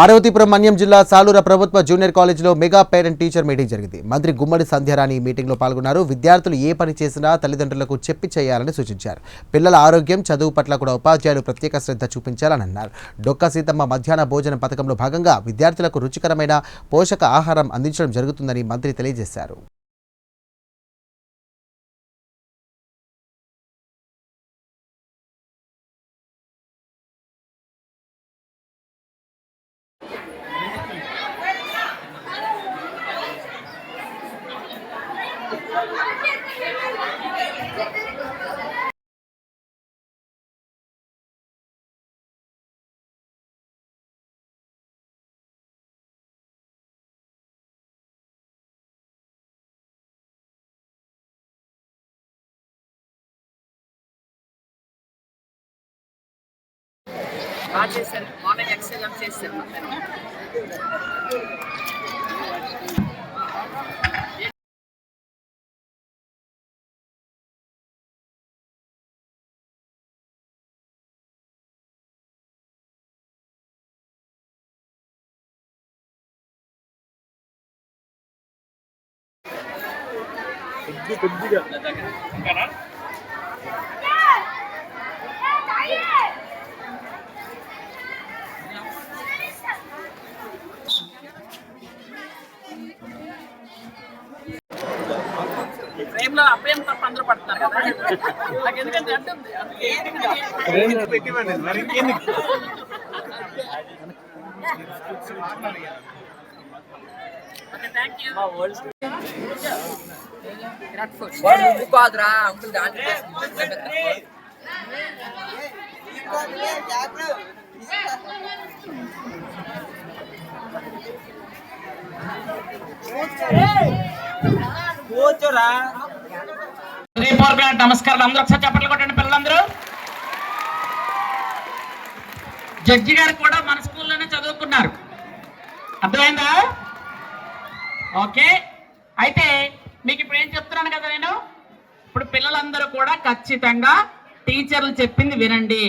పార్వతీపురం మన్యం జిల్లా సాలూర ప్రభుత్వ జూనియర్ కాలేజీలో మెగా పేరెంట్ టీచర్ మీటింగ్ జరిగింది. మంత్రి గుమ్మడి సంధ్యారాణి ఈ మీటింగ్లో పాల్గొన్నారు. విద్యార్థులు ఏ పని చేసినా తల్లిదండ్రులకు చెప్పి చేయాలని సూచించారు. పిల్లల ఆరోగ్యం చదువు పట్ల కూడా ఉపాధ్యాయులు ప్రత్యేక శ్రద్ధ చూపించాలని అన్నారు. డొక్క సీతమ్మ మధ్యాహ్న భోజన పథకంలో భాగంగా విద్యార్థులకు రుచికరమైన పోషక ఆహారం అందించడం జరుగుతుందని మంత్రి తెలియజేశారు. బాగా చేశారు మార్నింగ్ ఎక్సలెంట్ చేశారు అందరూ. ఫ్రేమ్లో అభయం తప్ప అందరూ పడుతున్నారు కదా. నాకు ఎందుకంటే అంటుంది ఓకే థ్యాంక్ యూ కాదురా అంకుల్ దాంట్లో హృదయపూర్వక నమస్కారాలు. అందరూ ఒకసారి చప్పట్లు కొట్టండి పిల్లలందరూ. జడ్జి గారు కూడా మన స్కూల్లోనే చదువుకున్నారు. అర్థమైందా? ఓకే. అయితే మీకు ఇప్పుడు ఏం చెప్తున్నాను కదా నేను? ఇప్పుడు పిల్లలందరూ కూడా ఖచ్చితంగా టీచర్లు చెప్పింది వినండి.